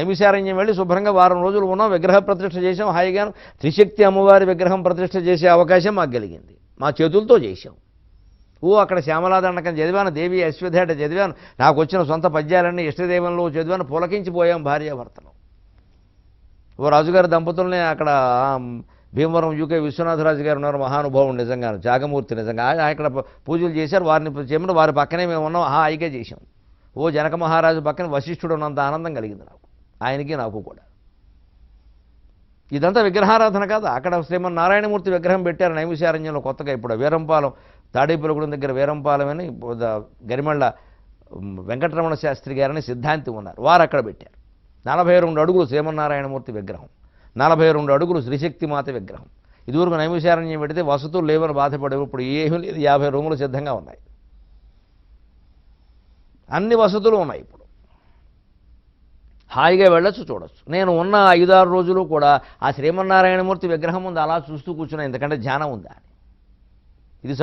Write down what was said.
నైమిశారణ్యం వెళ్ళి శుభ్రంగా వారం రోజులు ఉన్నాం విగ్రహ ప్రతిష్ఠ చేసాం హాయిగా త్రిశక్తి అమ్మవారి విగ్రహం ప్రతిష్ఠ చేసే అవకాశం మాకు కలిగింది. మా చేతులతో చేశాం. ఓ అక్కడ శ్యామలాదండకం చదివాను దేవి అశ్వధేట చదివాను నాకు వచ్చిన సొంత పద్యాలన్నీ ఇష్టదేవంలో చదివాను పులకించిపోయాం భార్యాభర్తలు. ఓ రాజుగారి దంపతుల్ని అక్కడ భీమవరం యూకే విశ్వనాథరాజు గారు ఉన్నారు మహానుభావుడు నిజంగా జాగమూర్తి నిజంగా. ఆయన పూజలు చేశారు వారిని చేయమని వారి పక్కనే మేము ఉన్నాం హాయిగా చేశాం. ఓ జనక మహారాజు పక్కన వశిష్ఠుడు ఉన్నంత ఆనందం కలిగింది నాకు. ఆయనకి నాకు కూడా. ఇదంతా విగ్రహారాధన కాదు. అక్కడ శ్రీమన్నారాయణమూర్తి విగ్రహం పెట్టారు నైమిషారణ్యంలో కొత్తగా ఇప్పుడు వీరంపాలెం తాడేపులగూడెం దగ్గర వీరంపాలెం అని గరిమళ్ళ వెంకటరమణ శాస్త్రి గారని సిద్ధాంతి ఉన్నారు. వారు అక్కడ పెట్టారు. నలభై రెండు అడుగులు శ్రీమన్నారాయణమూర్తి విగ్రహం. నలభై రెండు అడుగులు శ్రీశక్తిమాత విగ్రహం. ఇదివరకు నైమిషారణ్యం పెడితే వసతులు లేవని బాధపడేవి ఇప్పుడు ఏమీ లేదు. యాభై రూములు సిద్ధంగా ఉన్నాయి. అన్ని వసతులు ఉన్నాయి ఇప్పుడు. హాయిగా వెళ్ళొచ్చు చూడొచ్చు. నేను ఉన్న ఐదారు రోజులు కూడా ఆ శ్రీమన్నారాయణమూర్తి విగ్రహం ఉంది అలా చూస్తూ కూర్చున్నా ఎందుకంటే ధ్యానం ఉందా ఇది